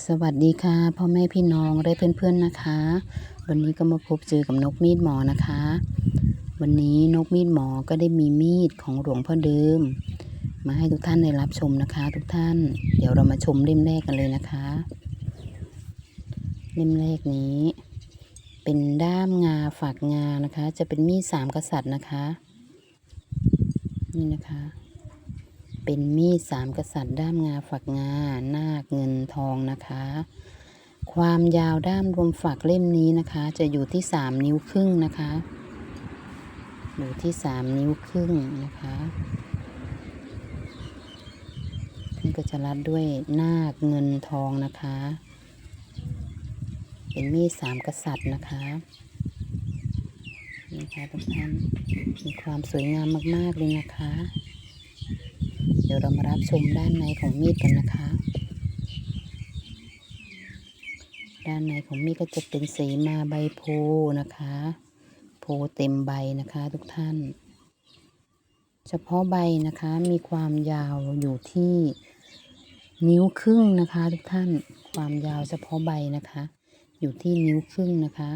สวัสดีค่ะพ่อแม่พี่น้องและเพื่อนๆนะคะ วันนี้ก็มาพบเจอกับนกมีดหมอนะคะ วันนี้นกมีดหมอก็ได้มีมีดของหลวงพ่อเดิม มาให้ทุกท่านได้รับชมนะคะ ทุกท่าน เดี๋ยวเรามาชมเล่มแรกกันเลยนะคะ เล่มแรกนี้ เป็นด้ามงาฝากงานะคะ จะเป็นมีดสามกษัตริย์นะคะ นี่นะคะ เป็นมีดสามกษัตริย์ด้ามงาฝักงา นาคเงินทองนะคะ ความยาวด้ามรวมฝักเล่มนี้นะคะ จะอยู่ที่สามนิ้วครึ่งนะคะ อยู่ที่สามนิ้วครึ่งนะคะนี่ก็จะรัดด้วยนาคเงินทองนะคะ เป็นมีดสามกษัตริย์นะคะนี่ค่ะทุกท่านมีความสวยงามมาก ๆ เลยนะคะ เดี๋ยวเรามารับชมด้านในของมีดกันนะคะ ด้านในของมีดก็จะเป็นสีมาใบโพนะคะ โพเต็มใบนะคะทุกท่าน เฉพาะใบนะคะมีความยาวอยู่ที่นิ้วครึ่งนะคะทุกท่านความยาวเฉพาะใบนะคะ อยู่ที่นิ้วครึ่งนะคะ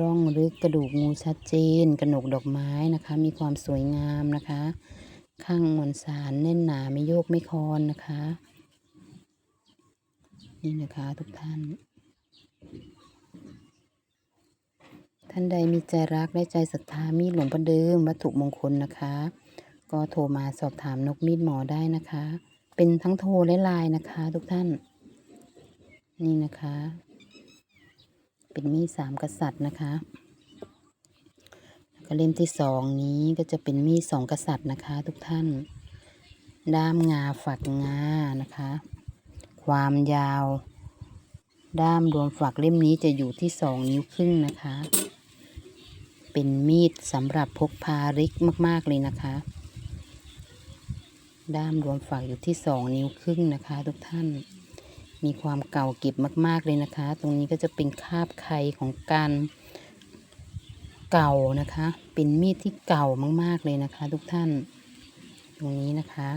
ร่องลึกกระดูกงูชัดเจน กระหนกดอกไม้นะคะ มีความสวยงามนะคะ ข้างมวลสารแน่นหนาไม่โยกไม่คลอนนะคะ นี่นะคะทุกท่าน ท่านใดมีใจรักและใจศรัทธามีดหลวงพ่อเดิมวัตถุมงคลนะคะ ก็โทรมาสอบถามนกมีดหมอได้นะคะ เป็นทั้งโทรและไลน์นะคะ ทุกท่าน นี่นะคะ เป็นมีดสามกษัตริย์นะคะ ก็เล่มที่สองนี้ก็จะเป็นมีดสองกษัตริย์นะคะ ทุกท่าน ด้ามงาฝักงานะคะ ความยาว ด้ามรวมฝักเล่มนี้จะอยู่ที่สองนิ้วครึ่งนะคะ เป็นมีดสำหรับพกพาเล็กมาก ๆ เลยนะคะ ด้ามรวมฝักอยู่ที่สองนิ้วครึ่งนะคะ ทุกท่าน มีความเก่าเก็บมาก ๆ เลยนะคะ ตรงนี้ก็จะเป็นคาบไข่ของการ เก่านะคะ เป็นมีดที่เก่ามาก ๆ เลยนะคะ ทุกท่าน ตรงนี้นะคะ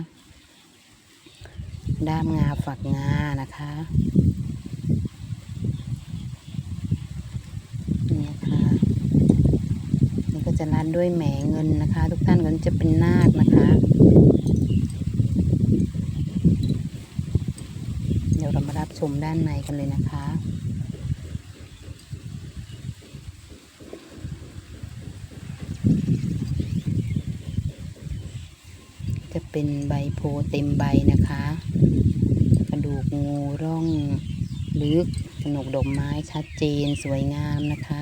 ด้ามงาฝักงานะคะนี่นะคะนี่ก็จะรัดด้วยแหมเงินนะคะ ทุกท่านก็จะเป็นนาคนะคะเดี๋ยวเรามารับชมด้านในกันเลยนะคะ เป็นใบโพเต็มใบนะคะ กระดูกงูร่องลึกกระหนกดอกไม้ชัดเจนสวยงามนะคะ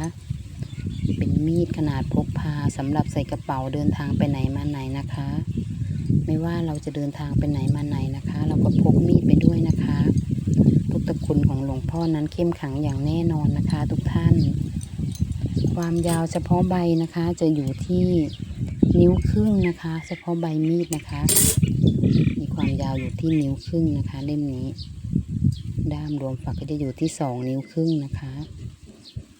เป็นมีดขนาดพกพาสำหรับใส่กระเป๋าเดินทางไปไหนมาไหนนะคะ ไม่ว่าเราจะเดินทางไปไหนมาไหนนะคะ เราก็พกมีดไปด้วยนะคะพุทธคุณของหลวงพ่อนั้นเข้มขังอย่างแน่นอนนะคะ ทุกท่าน ความยาวเฉพาะใบนะคะจะอยู่ที่ นิ้วครึ่งนะคะ เฉพาะใบมีดนะคะ มีความยาวอยู่ที่นิ้วครึ่งนะคะ เล่มนี้ ด้ามรวมฝักก็จะอยู่ที่สองนิ้วครึ่งนะคะ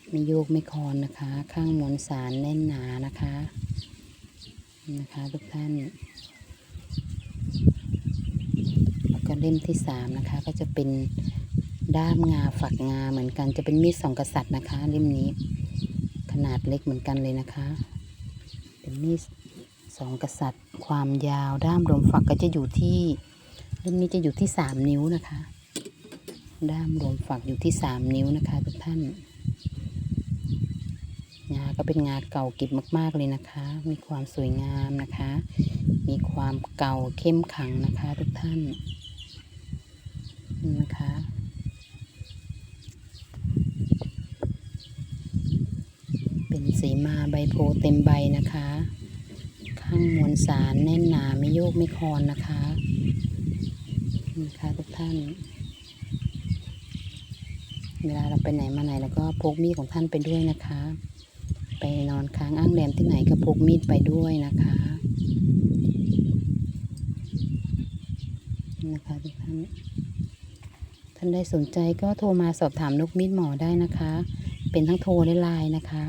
ไม่โยกไม่คลอนนะคะ ข้างมวลสารแน่นหนานะคะนะคะทุกท่านแล้วก็เล่มที่สามนะคะ ก็จะเป็นด้ามงาฝักงาเหมือนกันจะเป็นมีดสองกษัตริย์นะคะ เล่มนี้ขนาดเล็กเหมือนกันเลยนะคะ เป็นมีด สองกษัตริย์ ความยาวด้ามรวมฝักก็จะอยู่ที่เล่มนี้จะอยู่ที่สามนิ้วนะคะ ด้ามรวมฝักอยู่ที่สามนิ้วนะคะทุกท่านงาก็เป็นงาเก่าเก็บมาก ๆเลยนะคะ มีความสวยงามนะคะ มีความเก่าเข้มขังนะคะทุกท่านนี่นะคะเป็นสีมาใบโพเต็มใบนะคะ ข้างมวลสารแน่นหนาไม่โยกไม่คลอนนะคะนี่ค่ะทุกท่าน เวลาเราไปไหนมาไหนแล้วก็พกมีดของท่านไปด้วยนะคะ ไปนอนค้างอ้างแรมที่ไหนก็พกมีดไปด้วยนะคะนะคะทุกท่าน ท่านใดสนใจก็โทรมาสอบถามนกมีดหมอได้นะคะ เป็นทั้งโทรและไลน์นะคะ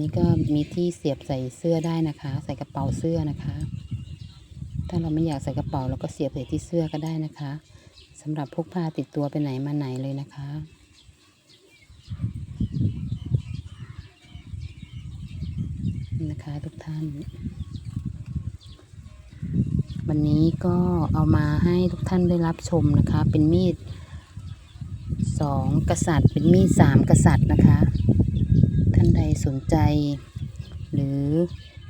นี้ก็มีที่เสียบใส่เสื้อได้นะคะ ใส่กระเป๋าเสื้อนะคะ ถ้าเราไม่อยากใส่กระเป๋าเราก็เสียบใส่ที่เสื้อก็ได้นะคะสำหรับพกพาติดตัวไปไหนมาไหนเลยนะคะนะคะทุกท่าน วันนี้ก็เอามาให้ทุกท่านได้รับชมนะคะ เป็นมีดสองกษัตริย์ เป็นมีดสามกษัตริย์นะคะ ท่านใดสนใจ หรือ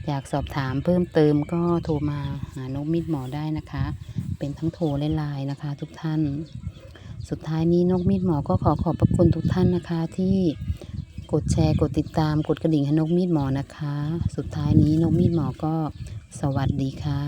อยากสอบถามเพิ่มเติมก็โทรมาหานกมีดหมอได้นะคะ เป็นทั้งโทรและไลน์นะคะ ทุกท่าน สุดท้ายนี้นกมีดหมอก็ขอขอบพระคุณทุกท่านนะคะ ที่กดแชร์กดติดตามกดกระดิ่งให้นกมีดหมอนะคะ สุดท้ายนี้นกมีดหมอก็สวัสดีค่ะ